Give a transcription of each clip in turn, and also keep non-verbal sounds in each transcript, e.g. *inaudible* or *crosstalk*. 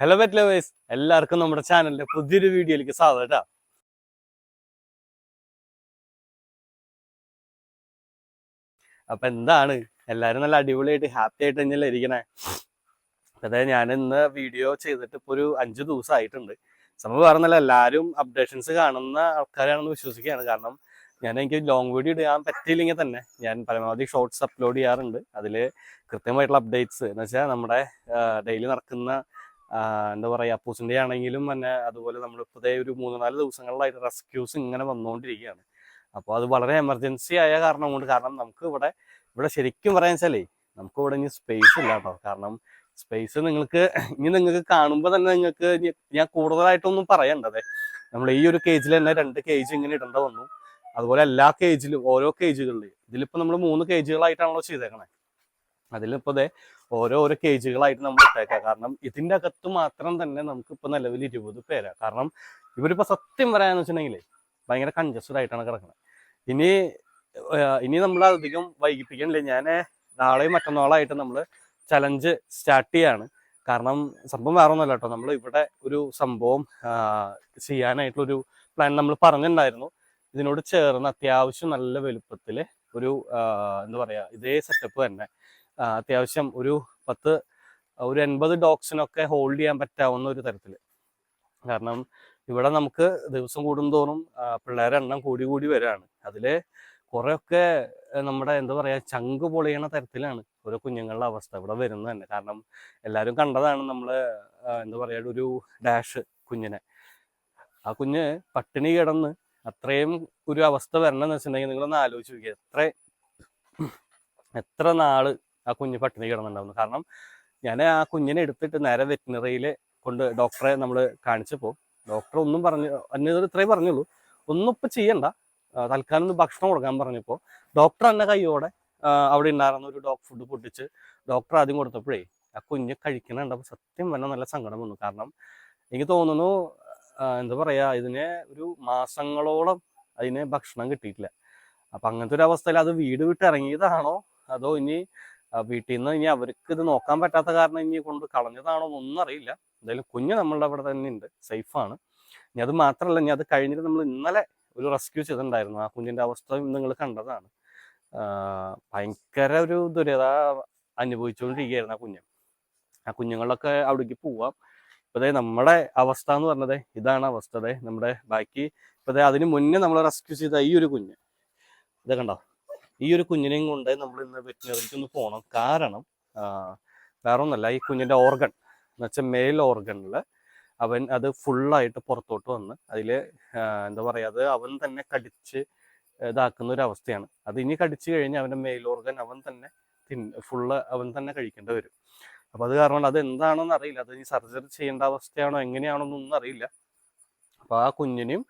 Hello bet lovers എല്ലാവർക്കും നമ്മുടെ ചാനലിന്റെ പുതിയൊരു വീഡിയോയിലേക്ക് സ്വാഗതം കേട്ടോ അപ്പൊ എന്താണ്? എല്ലാവരും നല്ല അടിപൊളിയായിട്ട് ഹാപ്പി ആയിട്ട് തന്നെയല്ലേ ഇരിക്കണേ? അതായത് ഞാൻ ഇന്ന് വീഡിയോ ചെയ്തിട്ട് ഇപ്പൊ ഒരു അഞ്ച് ദിവസം ആയിട്ടുണ്ട് സംഭവം പറഞ്ഞല്ല എല്ലാവരും അപ്ഡേഷൻസ് കാണുന്ന ആൾക്കാരാണെന്ന് വിശ്വസിക്കുകയാണ്. കാരണം ഞാൻ എനിക്ക് ലോങ് വീഡിയോ ഇടാൻ പറ്റിയില്ലെങ്കിൽ തന്നെ ഞാൻ പരമാവധി ഷോർട്സ് അപ്ലോഡ് ചെയ്യാറുണ്ട്. അതിൽ കൃത്യമായിട്ടുള്ള അപ്ഡേറ്റ്സ് എന്ന് വെച്ചാൽ നമ്മുടെ ഡെയിലി നടക്കുന്ന എന്താ പറയുക അപ്പൂസിന്റെ ആണെങ്കിലും തന്നെ അതുപോലെ നമ്മൾ ഇപ്പോഴത്തെ ഒരു മൂന്ന് നാല് ദിവസങ്ങളിലായിട്ട് റെസ്ക്യൂസ് ഇങ്ങനെ വന്നുകൊണ്ടിരിക്കുകയാണ് അപ്പോൾ അത് വളരെ എമർജൻസി ആയ കാരണം കൊണ്ട് കാരണം നമുക്ക് ഇവിടെ ഇവിടെ ശരിക്കും പറയാൻ വെച്ചാലേ നമുക്ക് ഇവിടെ ഇനി സ്പേസ് ഇല്ല കേട്ടോ കാരണം സ്പേസ് നിങ്ങൾക്ക് ഇനി നിങ്ങൾക്ക് കാണുമ്പോൾ തന്നെ നിങ്ങൾക്ക് ഞാൻ കൂടുതലായിട്ടൊന്നും പറയണ്ടതേ നമ്മൾ ഈ ഒരു കേജിൽ തന്നെ രണ്ട് കേജ് ഇങ്ങനെ ഇടേണ്ട വന്നു. അതുപോലെ എല്ലാ കേജിലും ഓരോ കേജുകളിൽ ഇതിലിപ്പോൾ നമ്മൾ മൂന്ന് കേജുകളായിട്ടാണല്ലോ ചെയ്തേക്കണേ. അതിലിപ്പോൾ ദേ ഓരോ ഓരോ കേജുകളായിട്ട് നമ്മൾ ഇട്ടേക്കാം. കാരണം ഇതിന്റെ അകത്ത് മാത്രം തന്നെ നമുക്ക് ഇപ്പൊ നിലവിൽ ഇരുപത് പേരാ. കാരണം ഇവരിപ്പോ സത്യം പറയാന്ന് വെച്ചിട്ടുണ്ടെങ്കിൽ ഭയങ്കര കൺജസ്റ്റഡ് ആയിട്ടാണ് കിടക്കുന്നത് ഇനി ഇനി നമ്മൾ അധികം വൈകിപ്പിക്കണില്ല. ഞാൻ നാളെയും മറ്റന്നാളായിട്ട് നമ്മൾ ചലഞ്ച് സ്റ്റാർട്ട് ചെയ്യാണ്. കാരണം സംഭവം വേറെ ഒന്നുമല്ല കേട്ടോ. നമ്മൾ ഇവിടെ ഒരു സംഭവം ചെയ്യാനായിട്ടുള്ളൊരു പ്ലാൻ നമ്മൾ പറഞ്ഞിട്ടുണ്ടായിരുന്നു. ഇതിനോട് ചേർന്ന് അത്യാവശ്യം നല്ല വലുപ്പത്തിൽ ഒരു എന്താ പറയാ ഇതേ സെറ്റപ്പ് തന്നെ. അത്യാവശ്യം ഒരു പത്ത് ഒരു എൺപത് ഡോഗ്സിനൊക്കെ ഹോൾഡ് ചെയ്യാൻ പറ്റാവുന്ന ഒരു തരത്തിൽ കാരണം ഇവിടെ നമുക്ക് ദിവസം കൂടുന്തോറും പിള്ളേരെ എണ്ണം കൂടി കൂടി വരാണ്. അതിൽ കുറേയൊക്കെ നമ്മുടെ എന്താ പറയാ ചങ്ക് പൊളിയണ തരത്തിലാണ് ഓരോ കുഞ്ഞുങ്ങളുടെ അവസ്ഥ ഇവിടെ വരുന്നത് തന്നെ. കാരണം എല്ലാവരും കണ്ടതാണ് നമ്മൾ എന്താ പറയാ ഒരു ഡാഷ് കുഞ്ഞിനെ. ആ കുഞ്ഞ് പട്ടിണി കിടന്ന് അത്രയും ഒരു അവസ്ഥ വരണമെന്ന് വെച്ചിട്ടുണ്ടെങ്കിൽ നിങ്ങളൊന്ന് ആലോചിച്ച് നോക്കിയാൽ എത്ര എത്ര നാൾ ആ കുഞ്ഞ് പട്ടിണി കിടന്നുണ്ടാവുന്നു. കാരണം ഞാൻ ആ കുഞ്ഞിനെ എടുത്തിട്ട് നേരെ വെറ്റിനറിയിൽ കൊണ്ട് ഡോക്ടറെ നമ്മൾ കാണിച്ചപ്പോൾ ഡോക്ടർ ഒന്നും പറഞ്ഞു അന്നേരം ഇത്രയും പറഞ്ഞുള്ളൂ. ഒന്നും ഇപ്പം ചെയ്യണ്ട. തൽക്കാലം ഒന്ന് ഭക്ഷണം കൊടുക്കാൻ പറഞ്ഞപ്പോൾ ഡോക്ടർ എന്നെ കൈയോടെ അവിടെ ഉണ്ടായിരുന്ന ഒരു ഡോഗ് ഫുഡ് പൊട്ടിച്ച് ഡോക്ടർ ആദ്യം കൊടുത്തപ്പോഴേ ആ കുഞ്ഞ് കഴിക്കണുണ്ടപ്പോൾ സത്യം തന്നെ നല്ല സങ്കടം വന്നു. കാരണം എനിക്ക് തോന്നുന്നു എന്താ പറയുക ഇതിനെ ഒരു മാസങ്ങളോളം അതിന് ഭക്ഷണം കിട്ടിയിട്ടില്ല. അപ്പം അങ്ങനത്തെ ഒരു അവസ്ഥയിൽ അത് വീട് വിട്ട് ഇറങ്ങിയതാണോ? അതോ ഇനി വീട്ടിൽ നിന്ന് ഇനി അവർക്ക് ഇത് നോക്കാൻ പറ്റാത്ത കാരണം ഇനി കൊണ്ട് കളഞ്ഞതാണോ ഒന്നും അറിയില്ല. എന്തായാലും കുഞ്ഞ് നമ്മളുടെ അവിടെ തന്നെ ഉണ്ട് സേഫാണ് ഇനി അത് മാത്രമല്ല ഇനി അത് കഴിഞ്ഞിട്ട് നമ്മൾ ഇന്നലെ ഒരു റെസ്ക്യൂ ചെയ്തിട്ടുണ്ടായിരുന്നു. ആ കുഞ്ഞിന്റെ അവസ്ഥ നിങ്ങൾ കണ്ടതാണ്. ഭയങ്കര ഒരു ദുരിത അനുഭവിച്ചുകൊണ്ടിരിക്കുകയായിരുന്നു ആ കുഞ്ഞ്. ആ കുഞ്ഞുങ്ങളൊക്കെ അവിടേക്ക് പോവാം. ഇപ്പൊ ദേ നമ്മുടെ അവസ്ഥ എന്ന് പറഞ്ഞത് ഇതാണ് അവസ്ഥ നമ്മുടെ ബാക്കി. ഇപ്പൊ ദേ അതിന് മുന്നേ നമ്മൾ റെസ്ക്യൂ ചെയ്ത ഈ ഒരു കുഞ്ഞ്. ഇത് കണ്ടോ? ഈ ഒരു കുഞ്ഞിനെയും കൊണ്ട് നമ്മൾ ഇന്ന് വെറ്റിനറിക്ക് ഒന്ന് പോകണം കാരണം വേറെ ഒന്നല്ല ഈ കുഞ്ഞിന്റെ ഓർഗൺ എന്ന് വെച്ചാൽ മെയിൽ ഓർഗണിൽ അവൻ അത് ഫുള്ളായിട്ട് പുറത്തോട്ട് വന്ന് അതിൽ എന്താ പറയുക അത് അവൻ തന്നെ കടിച്ച് ഇതാക്കുന്ന ഒരു അവസ്ഥയാണ്. അത് ഇനി കടിച്ചു കഴിഞ്ഞാൽ അവന്റെ മെയിൽ ഓർഗൻ അവൻ തന്നെ തിന്ന് ഫുള്ള് അവൻ തന്നെ കഴിക്കേണ്ടി വരും. അപ്പോൾ അത് കാരണം അത് എന്താണെന്ന് അറിയില്ല. അത് ഇനി സർജറി ചെയ്യേണ്ട അവസ്ഥയാണോ എങ്ങനെയാണോ എന്നൊന്നും അറിയില്ല. അപ്പോൾ ആ കുഞ്ഞിനെയും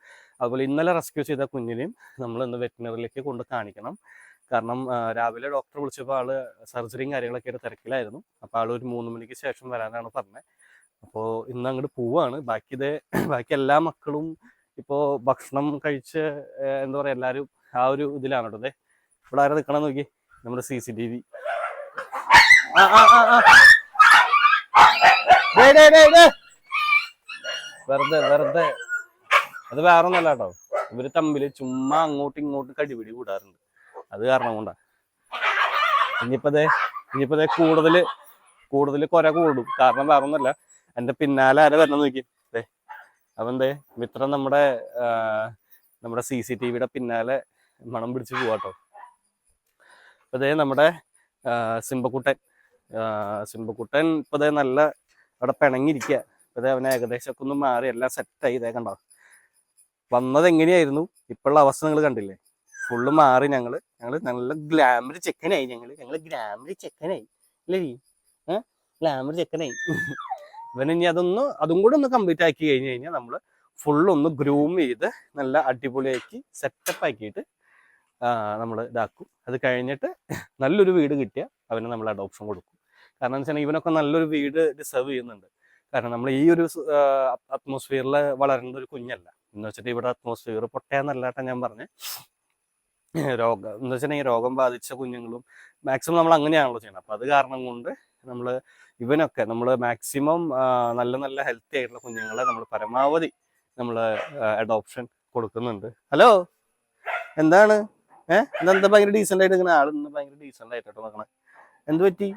അതുപോലെ ഇന്നലെ റെസ്ക്യൂ ചെയ്ത കുഞ്ഞിനെയും നമ്മൾ ഇന്ന് വെറ്റിനറിയിലേക്ക് കൊണ്ട് കാണിക്കണം. കാരണം രാവിലെ ഡോക്ടർ വിളിച്ചപ്പോൾ ആൾ സർജറിയും കാര്യങ്ങളൊക്കെ ആയിട്ട് തിരക്കിലായിരുന്നു. അപ്പോൾ ആൾ ഒരു മൂന്ന് മണിക്ക് ശേഷം വരാനാണ് പറഞ്ഞത് അപ്പോൾ ഇന്ന് അങ്ങോട്ട് പോവാണ്. ബാക്കി ഇത് *clears throat* ബാക്കി എല്ലാ മക്കളും ഇപ്പോ ഭക്ഷണം കഴിച്ച് എന്താ പറയുക എല്ലാവരും ആ ഒരു ഇതിലാണ് കേട്ടോ ദേ. ഇവിടെ ആരെ നിൽക്കണം നോക്കി നമ്മുടെ സി സി ടി വി. വെറുതെ വെറുതെ. അത് വേറെ കേട്ടോ. ഇവർ തമ്മിൽ ചുമ്മാ അങ്ങോട്ടും ഇങ്ങോട്ടും കടിപിടി കൂടാറുണ്ട്. അത് കാരണം കൊണ്ടാണ് ഇനിയിപ്പതേ ഇനിയിപ്പതേ കൂടുതൽ കൂടുതൽ കൊര കൂടും. കാരണം വേറെ ഒന്നല്ല എന്റെ പിന്നാലെ ആരെ വരണം നോക്കി ദേ അവൻ ദേ മിത്രം നമ്മുടെ നമ്മുടെ സി സി ടി വിയുടെ പിന്നാലെ മണം പിടിച്ച് പോവാട്ടോ ഇപ്പൊ ദേ നമ്മുടെ സിംബക്കുട്ടൻ. സിംബക്കുട്ടൻ ഇപ്പതേ നല്ല അവിടെ പിണങ്ങിയിരിക്കുക ഇപ്പതേ അവനെ ഏകദേശം ഒക്കെ ഒന്ന് മാറി എല്ലാം സെറ്റായി ഇതേ കണ്ടോ? വന്നത് എങ്ങനെയായിരുന്നു? ഇപ്പോഴുള്ള അവസ്ഥ നിങ്ങൾ കണ്ടില്ലേ? ഫുള്ള് മാറി ഞങ്ങൾ ഞങ്ങൾ നല്ല ഗ്ലാമർ ചെക്കനായി ഞങ്ങൾ. ഞങ്ങൾ ഗ്ലാമർ ചെക്കനായി. അല്ലേ ഗ്ലാമർ ചെക്കനായി. ഇനി അതൊന്ന് അതും കൂടെ ഒന്ന് കംപ്ലീറ്റ് ആക്കി കഴിഞ്ഞ് കഴിഞ്ഞാൽ നമ്മൾ ഫുൾ ഒന്ന് ഗ്രൂം ചെയ്ത് നല്ല അടിപൊളിയാക്കി സെറ്റപ്പ് ആക്കിയിട്ട് നമ്മൾ ഇതാക്കും. അത് കഴിഞ്ഞിട്ട് നല്ലൊരു വീട് കിട്ടിയാൽ അവന് നമ്മൾ അഡോപ്ഷൻ കൊടുക്കും. കാരണം എന്ന് വെച്ചാൽ ഇവനൊക്കെ നല്ലൊരു വീട് ഡിസേർവ് ചെയ്യുന്നുണ്ട്. കാരണം നമ്മൾ ഈ ഒരു അറ്റ്മോസ്ഫിയറിൽ വളരുന്ന ഒരു കുഞ്ഞല്ല. എന്ന് വെച്ചിട്ട് ഇവിടെ അറ്റ്മോസ്ഫിയർ പൊട്ടയെന്നല്ലാട്ടാ ഞാൻ പറഞ്ഞത് രോഗം എന്ന് വെച്ചിട്ടുണ്ടെങ്കിൽ രോഗം ബാധിച്ച കുഞ്ഞുങ്ങളും മാക്സിമം നമ്മൾ അങ്ങനെയാണല്ലോ ചെയ്യണം. അപ്പൊ അത് കാരണം കൊണ്ട് നമ്മൾ ഇവനൊക്കെ നമ്മൾ മാക്സിമം നല്ല നല്ല ഹെൽത്തി ആയിട്ടുള്ള കുഞ്ഞുങ്ങളെ നമ്മൾ പരമാവധി നമ്മൾ അഡോപ്ഷൻ കൊടുക്കുന്നുണ്ട്. ഹലോ എന്താണ്? ഏഹ് എന്താ ഭയങ്കര ഡീസെന്റ് ആയിട്ട് ഇങ്ങനെ ആൾ ഇന്ന് ഭയങ്കര ഡീസെന്റ് ആയിട്ടോ നോക്കണേ എന്ത് പറ്റി?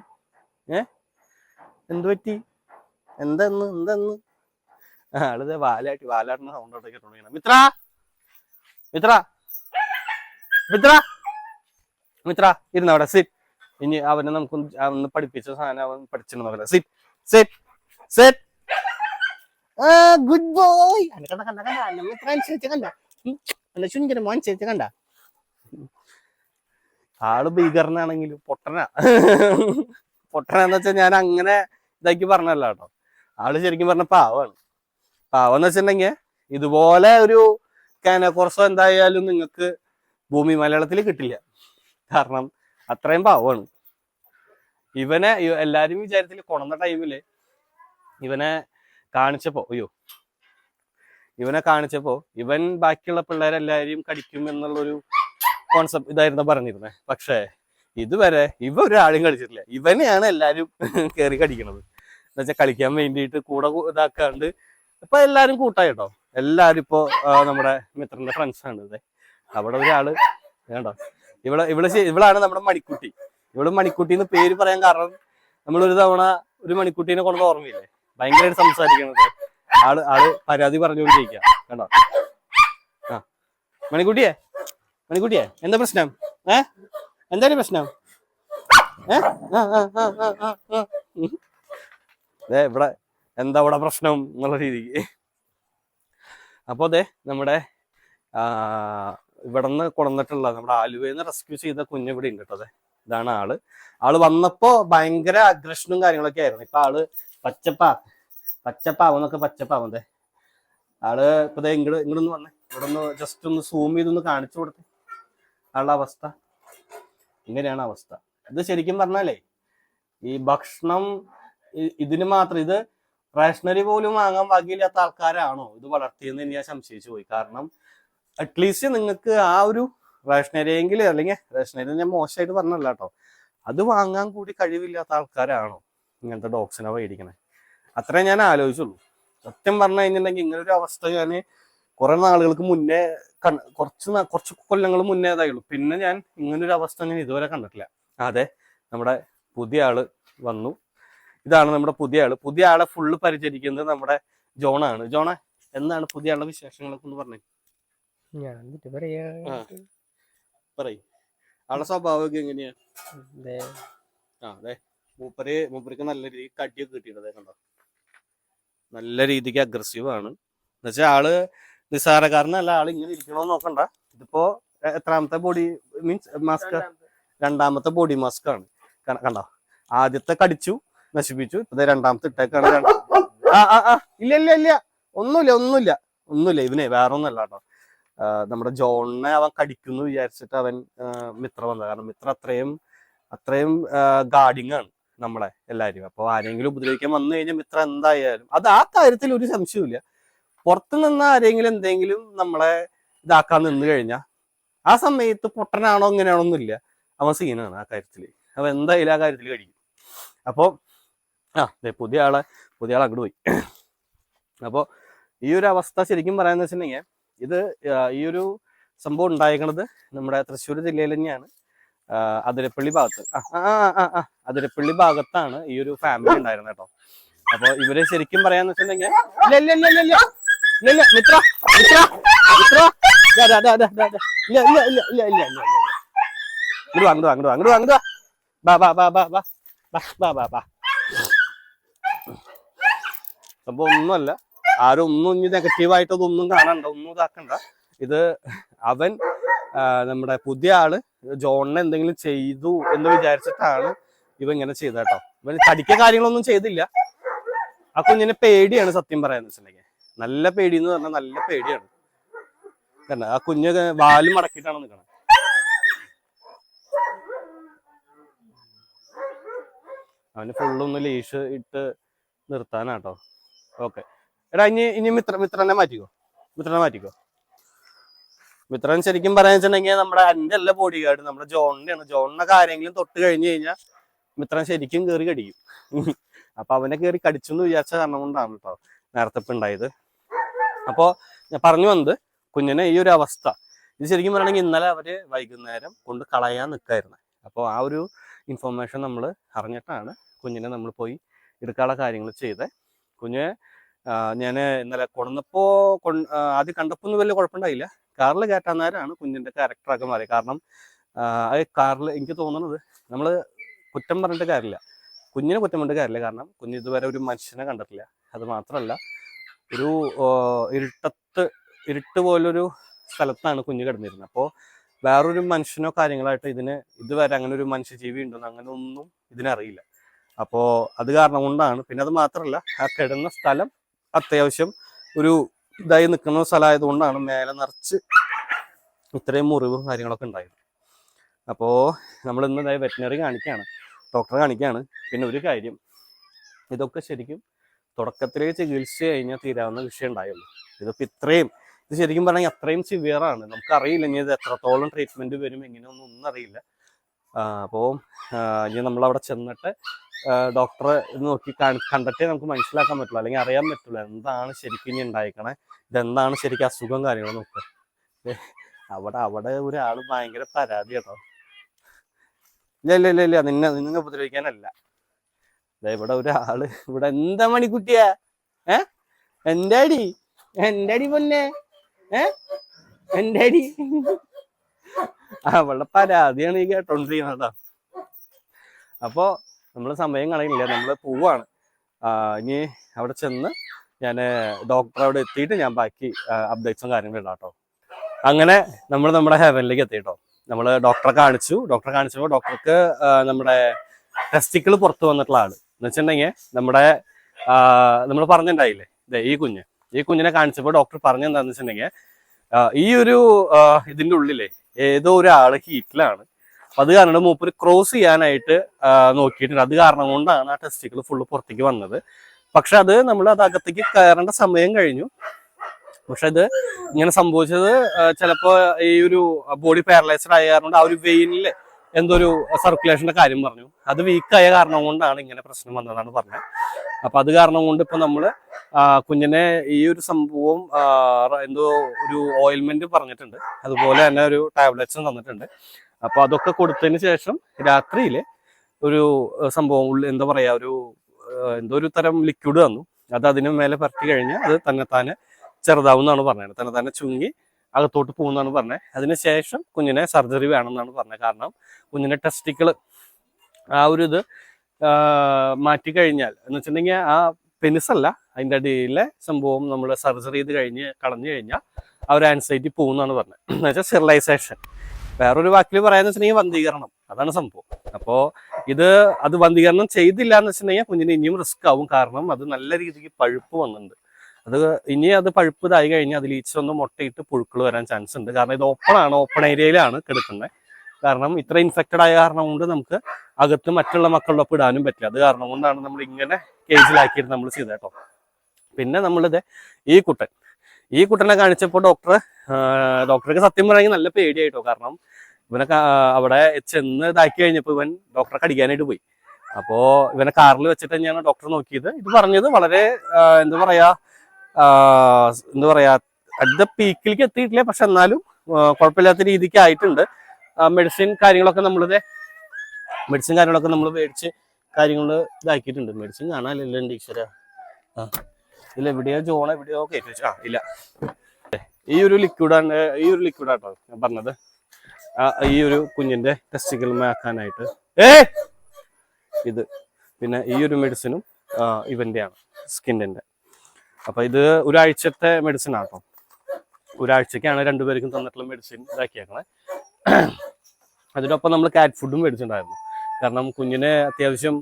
ഏ? എന്ത് പറ്റി? എന്തെന്ന് എന്തെന്ന് ആളിത് വാലാട്ടി വാലാട്ടുന്ന സൗണ്ട് കേട്ടോണ്ടിരിക്കണം മിത്ര? മിത്ര? മിത്ര? മിത്ര ഇരുന്ന അവിടെ. സിറ്റ്. ഇനി അവനെ നമുക്ക് ഒന്ന് പഠിപ്പിച്ച സാധനം അവൻ പഠിച്ചിട്ട് നോക്കല sit. Sit. Sit. Good boy കണ്ട കണ്ട കണ്ട മിത്ര അനുസരിച്ച് കണ്ട. ചുഞ്ചന മോൻ അനുസരിച്ച് കണ്ട. ആൾ ഭീകരനാണെങ്കിലും പൊട്ടനാ. പൊട്ടനാന്ന് വെച്ചാൽ ഞാൻ അങ്ങനെ ഇതാക്കി പറഞ്ഞല്ല കേട്ടോ. ആൾ ശരിക്കും പറഞ്ഞ പാവാണ്. പാവന്ന് വെച്ചിട്ടുണ്ടെങ്കിൽ ഇതുപോലെ ഒരു കാനക്കോർസോ എന്തായാലും നിങ്ങൾക്ക് ഭൂമി മലയാളത്തിൽ കിട്ടില്ല. കാരണം അത്രയും പാവമാണ്. ഇവനെ എല്ലാരും വിചാരത്തിൽ കൊണന്ന ടൈമിൽ ഇവനെ കാണിച്ചപ്പോ അയ്യോ. ഇവനെ കാണിച്ചപ്പോ ഇവൻ ബാക്കിയുള്ള പിള്ളേരെല്ലാരെയും കടിക്കും എന്നുള്ളൊരു കോൺസെപ്റ്റ് ഇതായിരുന്നു പറഞ്ഞിരുന്നത് പക്ഷേ ഇതുവരെ ഇവ ഒരാളും കളിച്ചിട്ടില്ല ഇവനെയാണ് എല്ലാരും കയറി കടിക്കണത്. എന്നുവെച്ചാൽ കളിക്കാൻ വേണ്ടിയിട്ട് കൂടെ ഇതാക്കാണ്ട് ഇപ്പൊ എല്ലാരും കൂട്ടായിട്ടോ എല്ലാരും ഇപ്പോ നമ്മുടെ മിത്രന്റെ ഫ്രണ്ട്സ് ആണ് ഇത്. അവിടെ ഒരാൾ വേണ്ട ഇവിടെ ഇവിടെ ഇവിടാണ് നമ്മുടെ മണിക്കുട്ടി. ഇവിടെ മണിക്കുട്ടി എന്ന് പേര് പറയാൻ കാരണം നമ്മൾ ഒരു തവണ ഒരു മണിക്കുട്ടീനെ കൊണ്ട് ഓർമ്മയില്ലേ? ഭയങ്കരമായിട്ട് സംസാരിക്കണത് ആൾ ആൾ പരാതി പറഞ്ഞുകൊണ്ടിരിക്കുക കണ്ടോ? ആ. മണിക്കുട്ടിയെ? മണിക്കുട്ടിയെ? എന്താ പ്രശ്നം? ഏ? എന്താണ് പ്രശ്നം? ഏ? ഇവിടെ എന്താ ഇവിടെ പ്രശ്നം എന്നുള്ള രീതിക്ക്. അപ്പോൾ അതെ നമ്മുടെ ആ, ഇവിടുന്ന് കൊണ്ടുവന്നിട്ടുള്ള നമ്മുടെ ആലുവയിൽ നിന്ന് റെസ്ക്യൂ ചെയ്ത കുഞ്ഞ് ഇവിടെ ഉണ്ട് കേട്ടോ ഇതാണ് ആൾ. ആൾ വന്നപ്പോ ഭയങ്കര അഗ്രഷനും കാര്യങ്ങളൊക്കെ ആയിരുന്നു. ഇപ്പൊ ആൾ പച്ചപ്പാ പച്ചപ്പാവുന്നൊക്കെ പച്ചപ്പാവുന്നേ ആൾ ഇപ്പൊ ഇങ്ങോട്ട് ഇങ്ങോട്ടൊന്ന് വന്നേ. ഇവിടെ ഒന്ന് ജസ്റ്റ് ഒന്ന് സൂം ചെയ്തൊന്ന് കാണിച്ചു കൊടുത്തേ. ആളുടെ അവസ്ഥ. ഇങ്ങനെയാണ് അവസ്ഥ. ഇത് ശരിക്കും പറഞ്ഞാലേ ഈ ഭക്ഷണം ഇതിന് മാത്രം ഇത് റേഷനറി പോലും വാങ്ങാൻ വകയില്ലാത്ത ആൾക്കാരാണോ? ഇത് വളർത്തിയെന്ന് ഞാൻ സംശയിച്ചു പോയി. കാരണം അറ്റ്ലീസ്റ്റ് നിങ്ങൾക്ക് ആ ഒരു റേഷനരിയെങ്കിൽ അല്ലെങ്കിൽ റേഷനരി ഞാൻ മോശമായിട്ട് പറഞ്ഞല്ല കേട്ടോ. അത് വാങ്ങാൻ കൂടി കഴിവില്ലാത്ത ആൾക്കാരാണോ ഇങ്ങനത്തെ ഡോഗ്സിനെ മേടിക്കണേ? അത്രേ ഞാൻ ആലോചിച്ചുള്ളൂ. സത്യം പറഞ്ഞു കഴിഞ്ഞിട്ടുണ്ടെങ്കിൽ ഇങ്ങനെ ഒരു അവസ്ഥ ഞാൻ കുറെ നാളുകൾക്ക് മുന്നേ കുറച്ച് കുറച്ച് കൊല്ലങ്ങൾ മുന്നേ ഇതായുള്ളൂ. പിന്നെ ഞാൻ ഇങ്ങനൊരു അവസ്ഥ ഞാൻ ഇതുവരെ കണ്ടിട്ടില്ല. അതെ നമ്മുടെ പുതിയ ആൾ വന്നു. ഇതാണ് നമ്മുടെ പുതിയ ആൾ. പുതിയ ആളെ ഫുള്ള് പരിചരിക്കുന്നത് നമ്മുടെ ജോണാണ്. ജോണ എന്താണ് പുതിയ ആളുടെ വിശേഷങ്ങളൊക്കെ ഒന്ന് പറഞ്ഞു? ഞാൻ എന്നിട്ട് പറയാ പറയ്. ആളുടെ സ്വഭാവമൊക്കെ എങ്ങനെയാ? ദേ, ആ അതെ. മൂപ്പര് മൂപ്പർക്ക് നല്ല രീതിക്ക് കടിയൊക്കെ കിട്ടിയിട്ടത് കണ്ടോ? നല്ല രീതിക്ക് അഗ്രസീവ് ആണ്. എന്നുവെച്ചാൽ ആൾ നിസ്സാരക്കാരനല്ല ആൾ ഇങ്ങനെ ഇരിക്കണോന്ന് നോക്കണ്ട. ഇതിപ്പോ എ- എത്രാമത്തെ ബോഡി മീൻസ് മാസ്ക് രണ്ടാമത്തെ ബോഡി മാസ്ക് ആണ്. ക- കണ്ടോ? ആദ്യത്തെ കടിച്ചു നശിപ്പിച്ചു ഇപ്പൊ ദേ രണ്ടാമത്തെ ഇട്ടേക്കാണ്. രണ്ട്- ആ ആ ആ. ഇല്ല ഇല്ല ഇല്ല. ഒന്നുമില്ല ഒന്നുമില്ല. ഒന്നുമില്ല ഇവനെ വേറെ ഒന്നല്ല കേട്ടോ. നമ്മുടെ ജോണിനെ അവൻ കടിക്കുന്നു വിചാരിച്ചിട്ട് അവൻ മിത്ര വന്നത്. കാരണം മിത്ര അത്രയും അത്രയും ഗാർഡിങ് ആണ് നമ്മളെ എല്ലാരും അപ്പൊ ആരെങ്കിലും ഉപദ്രവിക്കാൻ വന്നു കഴിഞ്ഞാൽ മിത്ര എന്തായാലും അത് ആ കാര്യത്തിൽ ഒരു സംശയവുമില്ല പുറത്തു നിന്ന് ആരെങ്കിലും എന്തെങ്കിലും നമ്മളെ ഇതാക്കാൻ നിന്ന് കഴിഞ്ഞാൽ ആ സമയത്ത് പൊട്ടനാണോ ഇങ്ങനെയാണോ ഒന്നുമില്ല അവൻ സീനാണ് ആ കാര്യത്തിൽ അവൻ എന്തായാലും ആ കാര്യത്തിൽ കഴിക്കും അപ്പോൾ ആ പുതിയ ആളെ പുതിയ ആൾ അങ്ങോട്ട് പോയി. അപ്പോൾ ഈ ഒരു അവസ്ഥ ശരിക്കും പറയാന്ന് വെച്ചിട്ടുണ്ടെങ്കിൽ ഇത് ഈ ഒരു സംഭവം ഉണ്ടായിരിക്കണത് നമ്മുടെ തൃശ്ശൂർ ജില്ലയിൽ തന്നെയാണ് അതിരപ്പള്ളി ഭാഗത്ത് ആ അതിരപ്പള്ളി ഭാഗത്താണ് ഈ ഒരു ഫാമിലി ഉണ്ടായിരുന്നത് കേട്ടോ അപ്പൊ ഇവർ ശരിക്കും പറയാന്ന് വെച്ചിട്ടുണ്ടെങ്കിൽ ഇല്ല ഇല്ല ഇല്ല ഇല്ല ഇല്ല ഇല്ല ഇല്ല അങ്ങോട്ട് അങ്ങോട്ട് അങ്ങോട്ട് വാ അങ്ങോട്ട് വാ ബാ ബാ ബാ ബാ ബാ ബാ ബാ ബാ അപ്പൊ ഒന്നുമല്ല ആരും ഒന്നും ഇനി നെഗറ്റീവായിട്ട് ഒന്നും കാണണ്ട ഒന്നും ഇതാക്കണ്ട. ഇത് അവൻ നമ്മുടെ പുതിയ ആൾ ജോണിനെ എന്തെങ്കിലും ചെയ്തു എന്ന് വിചാരിച്ചിട്ടാണ് ഇവ ഇങ്ങനെ ചെയ്തത് കേട്ടോ ഇവൻ കടിക്ക കാര്യങ്ങളൊന്നും ചെയ്തില്ല. ആ കുഞ്ഞിനെ പേടിയാണ് സത്യം പറയാന്ന് വെച്ചിട്ടുണ്ടെങ്കിൽ. നല്ല പേടി എന്ന് പറഞ്ഞാൽ നല്ല പേടിയാണ്. കണ്ട? ആ കുഞ്ഞ് വാൽ മടക്കിയിട്ടാണ് നിൽക്കണം അവന് ഫുള്ളൊന്ന് ലീഷ് ഇട്ട് നിർത്താനാട്ടോ. ഓക്കെ എടാ ഇനി ഇനി മിത്ര മിത്രനെ മാറ്റിക്കോ. മിത്രനെ മാറ്റിക്കോ. മിത്രൻ ശരിക്കും പറയാന്ന് വെച്ചിട്ടുണ്ടെങ്കിൽ നമ്മുടെ എന്റെ അല്ല ബോഡി ഗാർഡ് നമ്മുടെ ജോണിന്റെ ആണ് ജോണിനൊക്കെ ആരെങ്കിലും തൊട്ട് കഴിഞ്ഞു കഴിഞ്ഞാൽ മിത്രൻ ശരിക്കും കയറി കടിക്കും. അപ്പൊ അവനെ കയറി കടിച്ചു എന്ന് വിചാരിച്ച കാരണം കൊണ്ടാണ് കേട്ടോ നേരത്തെ ഉണ്ടായത് അപ്പോ ഞാൻ പറഞ്ഞു വന്നത് കുഞ്ഞിനെ ഈ ഒരു അവസ്ഥ. ഇത് ശരിക്കും പറയണമെങ്കിൽ ഇന്നലെ അവർ വൈകുന്നേരം കൊണ്ട് കളയാൻ നിൽക്കായിരുന്നു അപ്പോൾ ആ ഒരു ഇൻഫോർമേഷൻ നമ്മൾ അറിഞ്ഞിട്ടാണ് കുഞ്ഞിനെ നമ്മൾ പോയി എടുക്കാനുള്ള കാര്യങ്ങൾ ചെയ്തത് കുഞ്ഞ് ഞാൻ ഇന്നലെ കൊണ്ടുവന്നപ്പോൾ ആദ്യം കണ്ടപ്പോൾ ഒന്നും വലിയ കുഴപ്പമുണ്ടായില്ല. കാറിൽ കയറ്റാൻ നേരമാണ് കുഞ്ഞിന്റെ ക്യാരക്ടറൊക്കെ മാറി കാരണം അത് കാറിൽ എനിക്ക് തോന്നുന്നത് നമ്മൾ കുറ്റം പറഞ്ഞിട്ട് കാര്യമില്ല. കുഞ്ഞിനെ കുറ്റം പറഞ്ഞിട്ട് കാര്യമില്ല. കാരണം കുഞ്ഞ് ഇതുവരെ ഒരു മനുഷ്യനെ കണ്ടിട്ടില്ല. അത് മാത്രമല്ല ഒരു ഇരുട്ടത്ത് ഇരുട്ട് പോലൊരു സ്ഥലത്താണ് കുഞ്ഞ് കിടന്നിരുന്നത്. അപ്പോൾ വേറൊരു മനുഷ്യനോ കാര്യങ്ങളായിട്ട് ഇതിന് ഇതുവരെ അങ്ങനെ ഒരു മനുഷ്യജീവി ഉണ്ടെന്ന് അങ്ങനെ ഒന്നും ഇതിനറിയില്ല. അപ്പോൾ അത് കാരണം കൊണ്ടാണ്. പിന്നെ അത് മാത്രമല്ല ആ കിടന്ന സ്ഥലം അത്യാവശ്യം ഒരു ഇതായി നിൽക്കുന്ന സ്ഥലമായത് കൊണ്ടാണ് മേലെ നിറച്ച് ഇത്രയും മുറിവും കാര്യങ്ങളൊക്കെ ഉണ്ടായത്. അപ്പോൾ നമ്മൾ ഇന്ന് ഇതായി വെറ്റിനറി കാണിക്കുകയാണ് ഡോക്ടറെ കാണിക്കുകയാണ് പിന്നെ ഒരു കാര്യം ഇതൊക്കെ ശരിക്കും തുടക്കത്തിലേ ചികിത്സ കഴിഞ്ഞാൽ തീരാവുന്ന വിഷയം ഉണ്ടായുള്ളൂ. ഇതിപ്പോൾ ഇത്രയും ഇത് ശരിക്കും പറഞ്ഞാൽ അത്രയും സിവിയറാണ് നമുക്കറിയില്ല ഇനി ഇത് എത്രത്തോളം ട്രീറ്റ്മെന്റ് വരും എങ്ങനെയൊന്നും ഒന്നും അറിയില്ല അപ്പോൾ ഇനി നമ്മളവിടെ ചെന്നിട്ട് ഡോക്ടറെ നോക്കി കാണി- കണ്ടിട്ടേ നമുക്ക് മനസ്സിലാക്കാൻ പറ്റുള്ളൂ. അല്ലെങ്കിൽ അറിയാൻ പറ്റുള്ളൂ എന്താണ് ശരിക്കും ഇനി ഉണ്ടായിക്കണേ ഇതെന്താണ് ശരിക്കും അസുഖം കാര്യങ്ങളും നോക്കുക ദേ, അവിടെ അവിടെ ഒരാൾ ഭയങ്കര പരാതി കേട്ടോ. ഇല്ല ഇല്ല ഇല്ല ഇല്ല നിന്നെ നിന്നെ ഉപദ്രവിക്കാനല്ല. ഇവിടെ ഒരാൾ ഇവിടെ എന്താ മണിക്കുട്ടിയാ? ഏ? എന്റെ അടി എന്റെ അടി പൊന്നെ. ഏ? എന്റെ അടി. അവളുടെ പരാതിയാണ് ഈ കേട്ടോണ്ടിരിക്കുന്നത് കേട്ടോ. അപ്പോ നമ്മൾ സമയം കളയുന്നില്ല നമ്മൾ പോവാണ്. ഇനി അവിടെ ചെന്ന് ഞാൻ ഡോക്ടർ അവിടെ എത്തിയിട്ട് ഞാൻ ബാക്കി അപ്ഡേറ്റ്സും കാര്യങ്ങളും ഇടാം കേട്ടോ അങ്ങനെ നമ്മൾ നമ്മുടെ ഹെവനിലേക്ക് എത്തി കേട്ടോ നമ്മൾ ഡോക്ടറെ കാണിച്ചു ഡോക്ടറെ കാണിച്ചപ്പോൾ ഡോക്ടർക്ക് നമ്മുടെ ടെസ്റ്റിക്കിൾ പുറത്ത് വന്നിട്ടുള്ള ആൾ. എന്ന് വെച്ചിട്ടുണ്ടെങ്കിൽ നമ്മുടെ നമ്മൾ പറഞ്ഞിട്ടുണ്ടായില്ലേ? ഈ കുഞ്ഞ്. ഈ കുഞ്ഞിനെ കാണിച്ചപ്പോൾ ഡോക്ടർ പറഞ്ഞെന്താന്ന് വെച്ചിട്ടുണ്ടെങ്കിൽ ഈ ഒരു ഇതിന്റെ ഉള്ളിലെ ഏതോ ഒരാൾ ഹീറ്റിലാണ്. അത് കാരണം മൂപ്പര് ക്രോസ് ചെയ്യാനായിട്ട് നോക്കിയിട്ടുണ്ട്. അത് കാരണം കൊണ്ടാണ് ആ ടെസ്റ്റിക്കിൾ ഫുള്ള് പുറത്തേക്ക് വന്നത്. പക്ഷെ അത് നമ്മൾ അത് അകത്തേക്ക് കയറേണ്ട സമയം കഴിഞ്ഞു. പക്ഷെ ഇത് ഇങ്ങനെ സംഭവിച്ചത് ചിലപ്പോ ഈ ഒരു ബോഡി പാരലൈസ്ഡ് ആയ കാരണം ആ ഒരു വെയിനിൽ എന്തോ ഒരു സർക്കുലേഷന്റെ കാര്യം പറഞ്ഞു. അത് വീക്കായ കാരണം കൊണ്ടാണ് ഇങ്ങനെ പ്രശ്നം വന്നതാണ് പറഞ്ഞത്. അപ്പൊ അത് കാരണം കൊണ്ട് ഇപ്പൊ നമ്മൾ കുഞ്ഞിനെ ഈ ഒരു സംഭവം എന്തോ ഒരു ഓയിൽമെന്റ് പറഞ്ഞിട്ടുണ്ട്. അതുപോലെ തന്നെ ഒരു ടാബ്ലറ്റ്സും തന്നിട്ടുണ്ട്. അപ്പൊ അതൊക്കെ കൊടുത്തതിന് ശേഷം രാത്രിയിൽ ഒരു സംഭവം എന്താ പറയാ ഒരു എന്തോ ഒരു തരം ലിക്വിഡ് തന്നു അത് അതിന് മേലെ പരത്തി കഴിഞ്ഞാൽ അത് തന്നെത്താനെ ചെറുതാവും എന്നാണ് പറഞ്ഞത്. തന്നെ ചുങ്ങി അകത്തോട്ട് പോകുന്നതാണ് പറഞ്ഞത്. അതിനുശേഷം കുഞ്ഞിനെ സർജറി വേണമെന്നാണ് പറഞ്ഞത്. കാരണം കുഞ്ഞിന്റെ ടെസ്റ്റിക്കിൾ ആ ഒരു ഇത് മാറ്റി കഴിഞ്ഞാൽ എന്ന് വെച്ചിട്ടുണ്ടെങ്കിൽ ആ പെനിസ് അല്ല അതിന്റെ അടിയിലെ സംഭവം നമ്മൾ സർജറി ചെയ്ത് കഴിഞ്ഞ് കളഞ്ഞു കഴിഞ്ഞാൽ ആ ഒരു ആൻസൈറ്റി പോകുന്നതാണ് പറഞ്ഞത്. എന്ന് വെച്ചാൽ സ്റ്റെറിലൈസേഷൻ വേറൊരു വാക്കിൽ പറയാന്ന് വെച്ചിട്ടുണ്ടെങ്കിൽ വന്ധീകരണം. അതാണ് സംഭവം. അപ്പോ ഇത് അത് വന്ധീകരണം ചെയ്തില്ല എന്ന് വെച്ചിട്ടുണ്ടെങ്കിൽ കുഞ്ഞിന് ഇനിയും റിസ്ക് ആവും. കാരണം അത് നല്ല രീതിക്ക് പഴുപ്പ് വന്നിട്ടുണ്ട്. അത് ഇനി അത് പഴുപ്പ് ഇതായി കഴിഞ്ഞാൽ അതിൽ ഈച്ച ഒന്ന് മുട്ടയിട്ട് പുഴുക്കൾ വരാൻ ചാൻസ് ഉണ്ട്. കാരണം ഇത് ഓപ്പൺ ആണ്. ഓപ്പൺ ഏരിയയിലാണ് കിടക്കുന്നത്. കാരണം ഇത്ര ഇൻഫെക്റ്റഡ് ആയ കാരണം കൊണ്ട് നമുക്ക് അകത്ത് മറ്റുള്ള മക്കളുടെ ഒപ്പം ഇടാനും പറ്റില്ല. അത് കാരണം കൊണ്ടാണ് നമ്മൾ ഇങ്ങനെ കേജിലാക്കിയിട്ട് നമ്മൾ ചെയ്തേട്ടോ പിന്നെ നമ്മളിത് ഈ കുട്ടൻ. ഈ കുട്ടനെ കാണിച്ചപ്പോൾ ഡോക്ടർ ഡോക്ടർക്ക് സത്യം പറയുമെങ്കിൽ നല്ല പേടിയായിട്ടോ. കാരണം ഇവനെ അവിടെ ചെന്ന് ഇതാക്കി കഴിഞ്ഞപ്പോൾ ഇവൻ ഡോക്ടറെ കടിക്കാനായിട്ട് പോയി. അപ്പോൾ ഇവനെ കാറിൽ വെച്ചിട്ട് തന്നെയാണ് ഡോക്ടർ നോക്കിയത്. ഇത് പറഞ്ഞത് വളരെ എന്താ പറയാ എന്താ പറയാ അറ്റ് ദ പീക്കിലേക്ക് എത്തിയിട്ടില്ല. പക്ഷെ എന്നാലും കുഴപ്പമില്ലാത്ത രീതിക്ക് ആയിട്ടുണ്ട്. മെഡിസിൻ കാര്യങ്ങളൊക്കെ നമ്മളിത് മെഡിസിൻ കാര്യങ്ങളൊക്കെ നമ്മൾ മേടിച്ച് കാര്യങ്ങൾ ഇതാക്കിയിട്ടുണ്ട്. മെഡിസിൻ കാണാനില്ല ഉണ്ട് ഈശ്വര. ആ. ഇതിൽ എവിടെയോ ജോൺ? എവിടെയോ? കയറ്റി വെച്ചു ആ ഇല്ല. ഈ ഒരു ലിക്വിഡാണ് ഈ ഒരു ലിക്വിഡാട്ടോ ഞാൻ പറഞ്ഞത്. ആ, ഈ ഒരു കുഞ്ഞിന്റെ ടെസ്റ്റിക്കൽ മാക്കാനായിട്ട്. ഏ! ഇത്. പിന്നെ ഈ ഒരു മെഡിസിനും ഇവന്റെ ആണ് സ്കിന്നിന്റെ അപ്പൊ ഇത് ഒരാഴ്ചത്തെ മെഡിസിൻ ആട്ടോ. ഒരാഴ്ചക്കാണ് രണ്ടുപേർക്കും തന്നിട്ടുള്ള മെഡിസിൻ ഇതാക്കിയേക്കണേ. അതിനൊപ്പം നമ്മൾ കാറ്റ് ഫുഡും മേടിച്ചിട്ടുണ്ടായിരുന്നു. കാരണം കുഞ്ഞിനെ അത്യാവശ്യം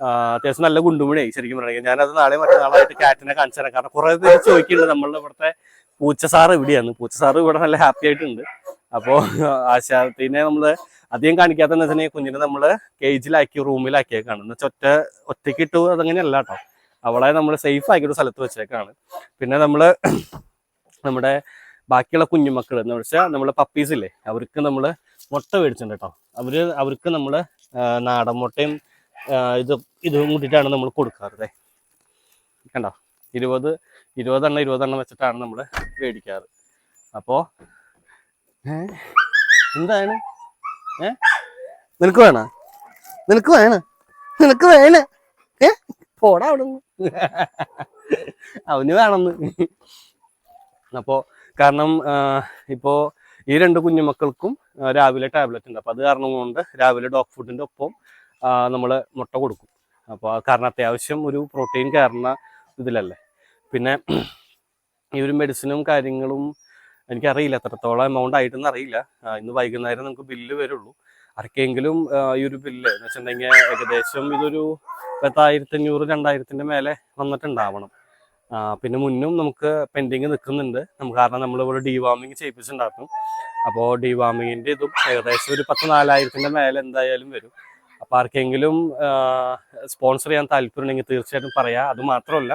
അത്യാവശ്യം നല്ല ഗുണ്ടുമണിയായി ശരിക്കും പറയുന്നത് ഞാനത് നാളെ മറ്റന്നാളായിട്ട് കാറ്റിനെ കാണിച്ചു തരാം. കാരണം കുറെ പേര് ചോദിക്കുന്നുണ്ട് നമ്മളുടെ ഇവിടുത്തെ പൂച്ച സാറ് ഇവിടെയാണ്. പൂച്ച സാറ് ഇവിടെ നല്ല ഹാപ്പി ആയിട്ടുണ്ട്. അപ്പോ ആശാത്തിനെ നമ്മൾ അധികം കാണിക്കാത്ത വെച്ചിട്ടുണ്ടെങ്കിൽ കുഞ്ഞിനെ നമ്മൾ കേജിലാക്കി റൂമിലാക്കിയേക്കാണ് എന്ന് വെച്ചാൽ ഒറ്റ ഒറ്റയ്ക്ക് ഇട്ടു അതങ്ങനെയല്ല കേട്ടോ. അവളെ നമ്മൾ സേഫ് ആക്കിയൊരു സ്ഥലത്ത് വെച്ചേക്കാണ്. പിന്നെ നമ്മൾ നമ്മുടെ ബാക്കിയുള്ള കുഞ്ഞുമക്കൾ എന്ന് വെച്ചാൽ പപ്പീസ് ഇല്ലേ അവർക്ക് നമ്മൾ മുട്ട മേടിച്ചിട്ടുണ്ട് കേട്ടോ. അവർ അവർക്ക് നമ്മൾ നാടൻ മുട്ടയും ഇത് ഇതും കൂട്ടിയിട്ടാണ് നമ്മൾ കൊടുക്കാറ് ദേ. കണ്ടോ? ഇരുപത് ഇരുപതെണ്ണം ഇരുപതെണ്ണം വെച്ചിട്ടാണ് നമ്മൾ മേടിക്കാറ് അപ്പോൾ എന്താണ്? ഏ? നിനക്ക് വേണ? നിനക്ക് വേണ? നിനക്ക് വേണ? ഏ? പോടാ അവിടെ അവന് വേണമെന്ന്. അപ്പോ കാരണം ഇപ്പോൾ ഇപ്പോ ഈ രണ്ട് കുഞ്ഞുമക്കൾക്കും രാവിലെ ടാബ്ലറ്റ് ഉണ്ട്. അപ്പൊ അത് കാരണം കൊണ്ട് രാവിലെ ഡോഗ് ഫുഡിന്റെ ഒപ്പം നമ്മൾ മുട്ട കൊടുക്കും. അപ്പോൾ കാരണം അത്യാവശ്യം ഒരു പ്രോട്ടീൻ കയറുന്ന ഇതിലല്ലേ. പിന്നെ ഈ ഒരു മെഡിസിനും കാര്യങ്ങളും എനിക്കറിയില്ല. എത്രത്തോളം എമൗണ്ട് ആയിട്ടെന്ന് അറിയില്ല. ഇന്ന് വൈകുന്നേരം നമുക്ക് ബില്ല് വരുള്ളൂ. ആർക്കെങ്കിലും ഈ ഒരു ബില്ല് എന്ന് വെച്ചിട്ടുണ്ടെങ്കിൽ ഏകദേശം ഇതൊരു പത്തായിരത്തി അഞ്ഞൂറ് രണ്ടായിരത്തിന്റെ മേലെ വന്നിട്ടുണ്ടാവണം. പിന്നെ മുന്നും നമുക്ക് പെൻഡിങ് നിൽക്കുന്നുണ്ട് നമുക്ക് കാരണം നമ്മളിവിടെ ഡിവാമിങ് ചെയ്യിപ്പിച്ചിട്ടുണ്ടായിരുന്നു. അപ്പോൾ ഡിവാമിങ്ങിന്റെ ഇതും ഏകദേശം ഒരു പത്ത് നാലായിരത്തിന്റെ മേലെ എന്തായാലും വരും. അപ്പൊ ആർക്കെങ്കിലും സ്പോൺസർ ചെയ്യാൻ താല്പര്യമുണ്ടെങ്കിൽ തീർച്ചയായിട്ടും പറയാം. അത് മാത്രമല്ല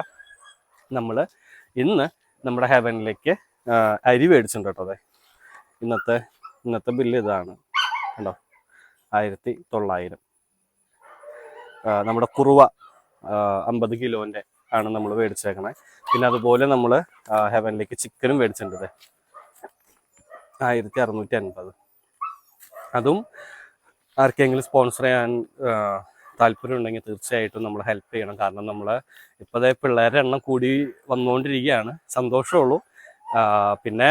നമ്മൾ ഇന്ന് നമ്മുടെ ഹെവനിലേക്ക് അരി മേടിച്ചിട്ടുണ്ട് കേട്ടോ ഇന്നത്തെ ഇന്നത്തെ ബില്ല് ഇതാണ് കണ്ടോ? ആയിരത്തി തൊള്ളായിരം. നമ്മുടെ കുറുവ അമ്പത് കിലോന്റെ ആണ് നമ്മൾ മേടിച്ചേക്കണേ. പിന്നെ അതുപോലെ നമ്മൾ ഹെവനിലേക്ക് ചിക്കനും മേടിച്ചിട്ടുണ്ട്. ആയിരത്തി അറുന്നൂറ്റി അൻപത്. അതും ആർക്കെങ്കിലും സ്പോൺസർ ചെയ്യാൻ താല്പര്യം ഉണ്ടെങ്കിൽ തീർച്ചയായിട്ടും നമ്മൾ ഹെൽപ്പ് ചെയ്യണം. കാരണം നമ്മൾ ഇപ്പോഴത്തെ പിള്ളേരുടെ എണ്ണം കൂടി വന്നുകൊണ്ടിരിക്കുകയാണ്. സന്തോഷമുള്ളൂ. പിന്നെ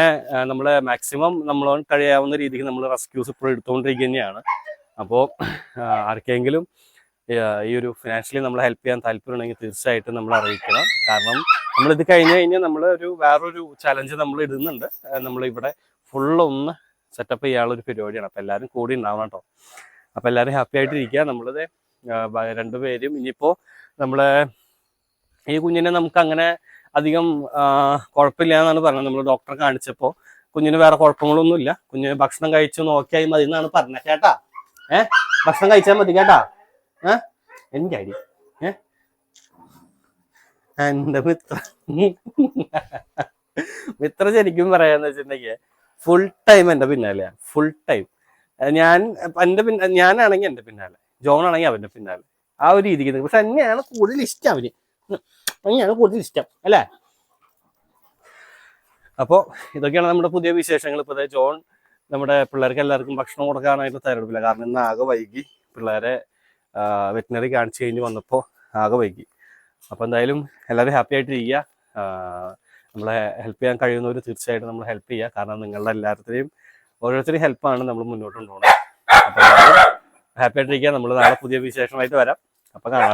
നമ്മൾ മാക്സിമം നമ്മൾ കഴിയാവുന്ന രീതിക്ക് നമ്മൾ റെസ്ക്യൂസ് ഇപ്പോൾ എടുത്തുകൊണ്ടിരിക്കുക തന്നെയാണ് അപ്പോൾ ആർക്കെങ്കിലും ഈ ഒരു ഫിനാൻഷ്യലി നമ്മൾ ഹെൽപ്പ് ചെയ്യാൻ താല്പര്യമുണ്ടെങ്കിൽ തീർച്ചയായിട്ടും നമ്മൾ അറിയിക്കണം. കാരണം നമ്മൾ ഇത് കഴിഞ്ഞ് കഴിഞ്ഞാൽ നമ്മൾ ഒരു വേറൊരു ചലഞ്ച് നമ്മൾ ഇടുന്നുണ്ട്. നമ്മൾ ഇവിടെ ഫുള്ള് ഒന്ന് സെറ്റപ്പ് ചെയ്യാനുള്ള ഒരു പരിപാടിയാണ്. അപ്പോൾ എല്ലാവരും കൂടി ഉണ്ടാവണം കേട്ടോ അപ്പോൾ എല്ലാവരും ഹാപ്പി ആയിട്ടിരിക്കുക. നമ്മളത് രണ്ടുപേരും ഇനിയിപ്പോൾ നമ്മളെ ഈ കുഞ്ഞിനെ നമുക്ക് അങ്ങനെ അധികം കുഴപ്പമില്ല എന്നാണ് പറഞ്ഞത്. നമ്മൾ ഡോക്ടറെ കാണിച്ചപ്പോൾ കുഞ്ഞിന് വേറെ കുഴപ്പങ്ങളൊന്നുമില്ല. കുഞ്ഞിന് ഭക്ഷണം കഴിച്ചു നോക്കിയായി മതി എന്നാണ് പറഞ്ഞത് കേട്ടാ. ഏ? ഭക്ഷണം കഴിച്ചാൽ മതി കേട്ടാ. ഏ? എന്റെ അടി. ഏ? എന്റെ മിത്ര. മിത്ര ശരിക്കും പറയാന്ന് വെച്ചിട്ടുണ്ടെങ്കിൽ ഫുൾ ടൈം എന്റെ പിന്നാലെയാ. ഫുൾ ടൈം ഞാൻ എന്റെ പിന്നെ ഞാനാണെങ്കിൽ എന്റെ പിന്നാലെ. ജോൺ ആണെങ്കിൽ അവന്റെ പിന്നാലെ. ആ ഒരു രീതിക്ക് പക്ഷെ എന്നെയാണ് കൂടുതൽ ഇഷ്ടം അവന്. അങ്ങനെയാണ് കൂടുതൽ ഇഷ്ടം അല്ലേ? അപ്പോൾ ഇതൊക്കെയാണ് നമ്മുടെ പുതിയ വിശേഷങ്ങൾ. ഇപ്പോൾ ദേ ജോൺ നമ്മുടെ പിള്ളേർക്ക് എല്ലാവർക്കും ഭക്ഷണം കൊടുക്കാനായിട്ട് തയ്യാറെടുപ്പില്ല. കാരണം ഇന്ന് ആകെ വൈകി. പിള്ളേരെ വെറ്റിനറി കാണിച്ചു കഴിഞ്ഞ് വന്നപ്പോൾ ആകെ വൈകി. അപ്പോൾ എന്തായാലും എല്ലാവരും ഹാപ്പി ആയിട്ടിരിക്കുക. ആ, നമ്മളെ ഹെൽപ്പ് ചെയ്യാൻ കഴിയുന്നവർ തീർച്ചയായിട്ടും നമ്മൾ ഹെൽപ്പ് ചെയ്യുക. കാരണം നിങ്ങളുടെ എല്ലാവരുടെയും ഓരോരുത്തരും ഹെൽപ്പാണ് നമ്മൾ മുന്നോട്ട് കൊണ്ടുപോകുന്നത്. അപ്പോൾ ഹാപ്പി ആയിട്ടിരിക്കുക. നമ്മൾ നാളെ പുതിയ വിശേഷമായിട്ട് വരാം. അപ്പോൾ കാണാം